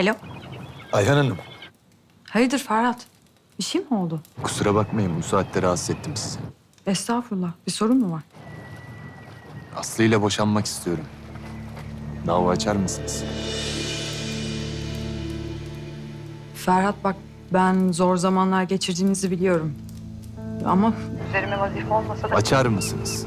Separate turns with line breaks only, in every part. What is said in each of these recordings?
Alo.
Ayhan Hanım,
Hayırdır Ferhat? Bir şey mi oldu?
kusura bakmayın bu saatte rahatsız ettim sizi.
Estağfurullah. Bir sorun mu var?
Aslı ile boşanmak istiyorum. Dava açar mısınız?
Ferhat bak ben zor zamanlar geçirdiğinizi biliyorum. Ama üzerime vazife olmasa da...
Açar mısınız?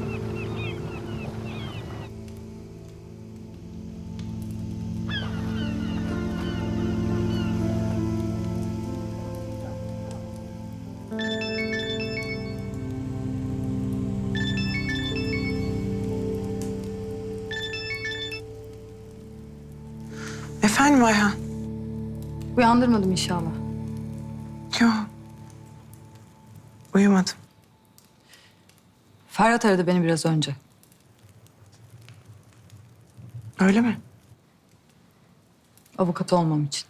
Uyandırmadım inşallah.
Yok. Uyumadım.
Ferhat aradı beni biraz önce.
Öyle mi?
Avukat olmam için.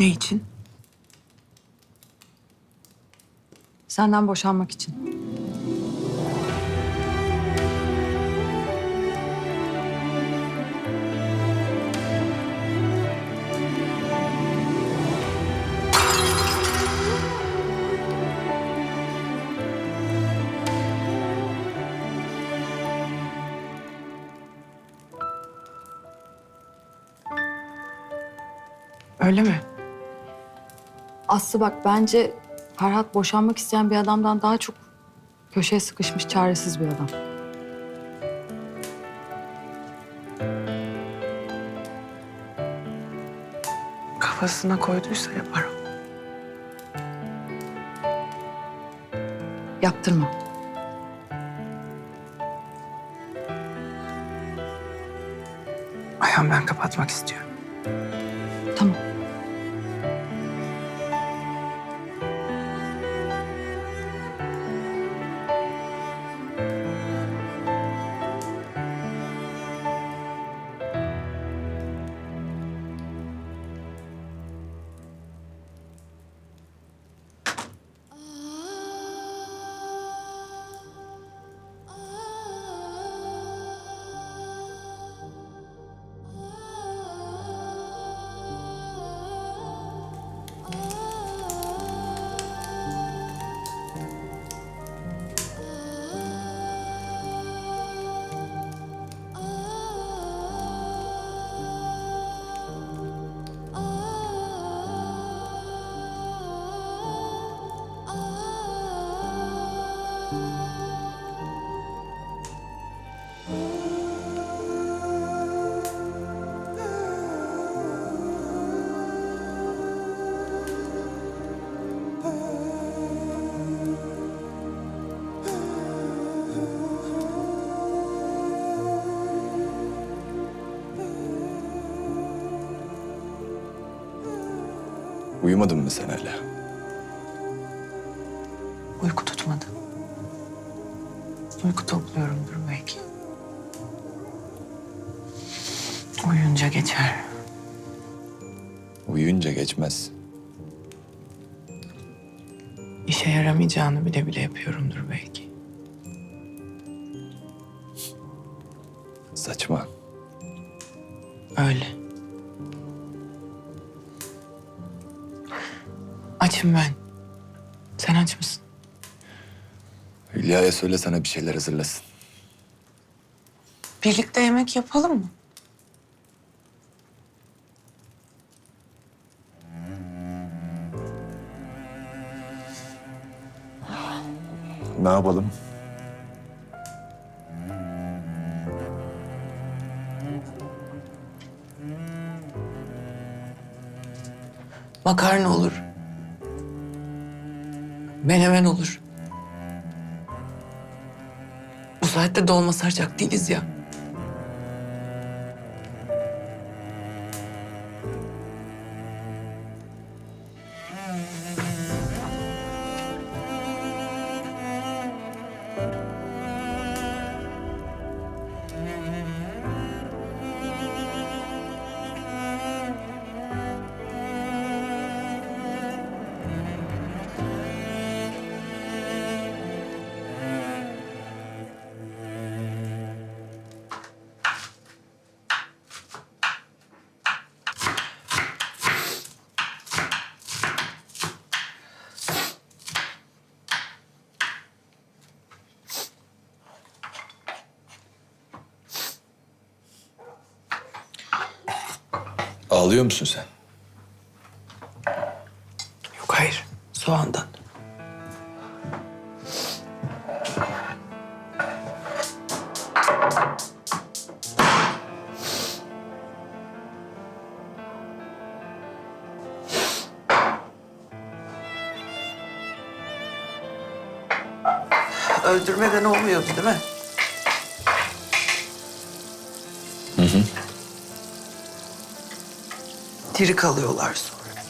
Ne için?
Senden boşanmak için.
Öyle mi?
Aslı bak bence Ferhat boşanmak isteyen bir adamdan daha çok köşeye sıkışmış çaresiz bir adam.
Kafasına koyduysa yapar o.
Yaptırma.
Ayhan ben kapatmak istiyorum.
Uyumadın mı sen hala?
Uyku tutmadı. Uyku topluyorumdur belki. Uyuyunca geçer.
Uyuyunca geçmez.
İşe yaramayacağını bile bile yapıyorumdur belki. Açım ben. Sen aç mısın?
Hülya'ya söyle sana bir şeyler hazırlasın.
Birlikte yemek yapalım mı?
Ne yapalım?
Makarna olur. Menemen olur. Bu saatte dolma saracak değiliz ya.
Ağlıyor musun sen?
Yok hayır. Soğandan. Öldürmeden olmuyordu değil mi? Diri kalıyorlar sonra.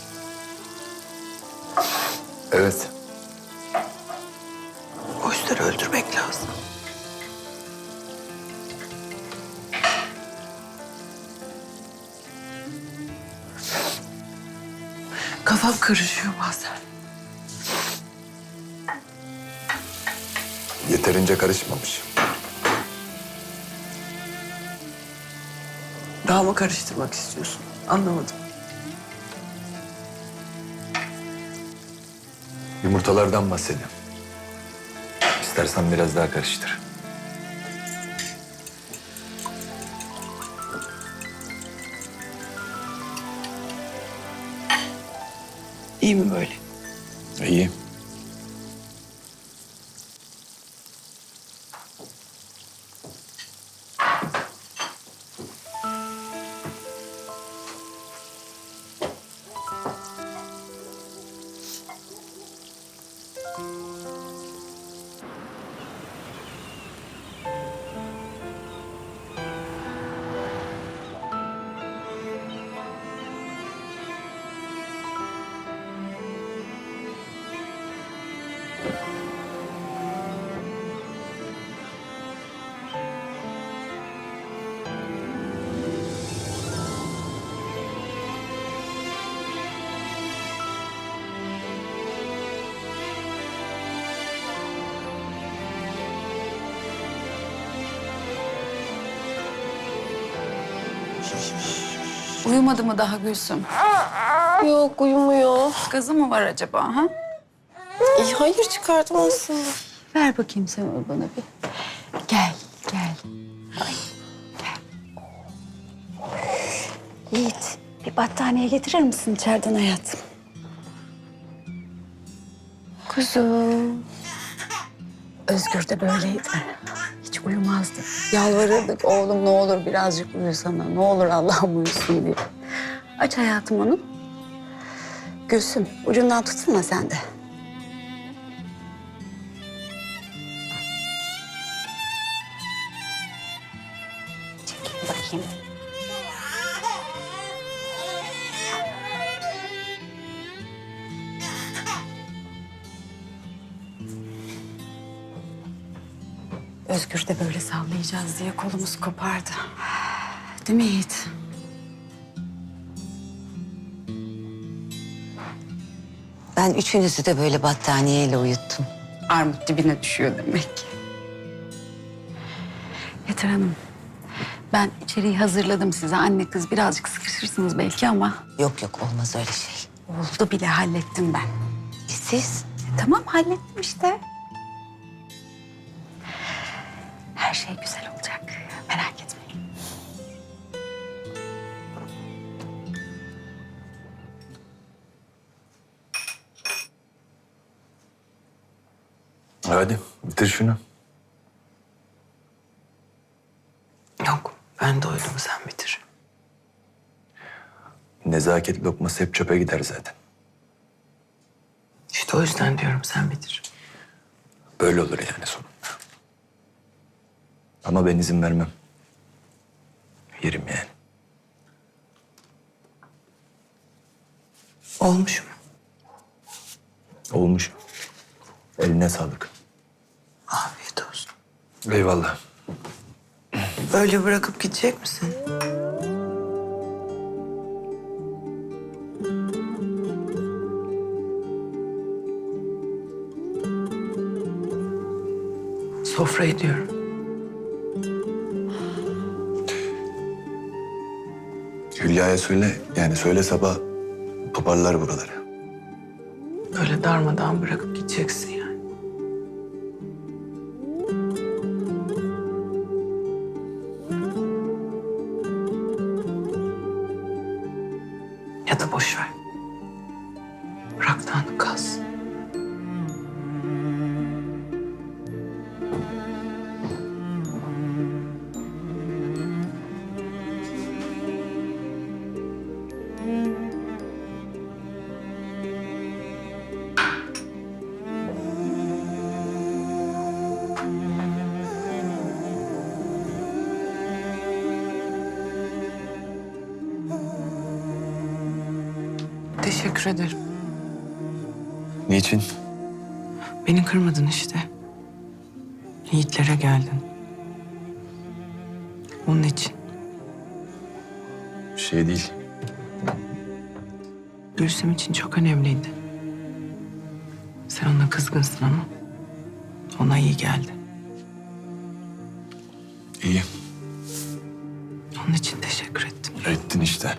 Evet.
O yüzden öldürmek lazım. Kafam karışıyor bazen.
Yeterince karışmamış.
Daha mı karıştırmak istiyorsun? Anlamadım.
Yumurtalardan bahsediyorum. İstersen biraz daha karıştır.
İyi mi böyle?
İyi.
Uyumadı mı daha Gülsüm?
Yok uyumuyor.
Gazı mı var acaba ha?
İyi, hayır çıkardım aslında.
Ver bakayım sen onu bana bir. Gel, gel. Ay, gel. Yiğit, bir battaniye getirir misin içeriden hayatım? Kuzum. Özgür de böyleydi. Uyumazdı. Yalvarırdık oğlum ne olur birazcık uyusana. Ne olur Allah'ım uyusun diye. Aç hayatım onu. Gülsüm ucundan tutsana sen de. Çekil bakayım. Özgür de böyle sallayacağız diye kolumuz kopardı. Değil mi Yiğit?
Ben üçünüzü de böyle battaniyeyle uyuttum.
Armut dibine düşüyor demek ki. Yeter Hanım. Ben içeriği hazırladım size. Anne kız birazcık sıkışırsınız belki ama
Yok yok olmaz öyle şey.
oldu bile hallettim ben.
E siz?
E, tamam hallettim işte. Her şey güzel olacak. Merak etmeyin.
Hadi bitir şunu.
Yok. Ben doydum sen bitir.
Nezaket lokması hep çöpe gider zaten.
İşte o yüzden diyorum sen bitir.
Böyle olur yani sonunda. Ama ben izin vermem. Yerim yani.
Olmuş mu?
Olmuş. Eline sağlık.
Afiyet olsun.
Eyvallah.
Böyle bırakıp gidecek misin? Sofrayı diyorum.
Hülya'ya söyle. Yani söyle sabah toparlar buraları.
Böyle darmadağın bırakıp gideceksin Teşekkür ederim.
Niçin?
Beni kırmadın işte. Yiğitlere geldin. Onun için.
Bir şey değil.
Gülsüm için çok önemliydi. Sen ona kızgınsın ama ona iyi geldi.
İyi. Onun için teşekkür ettim. Ettin işte.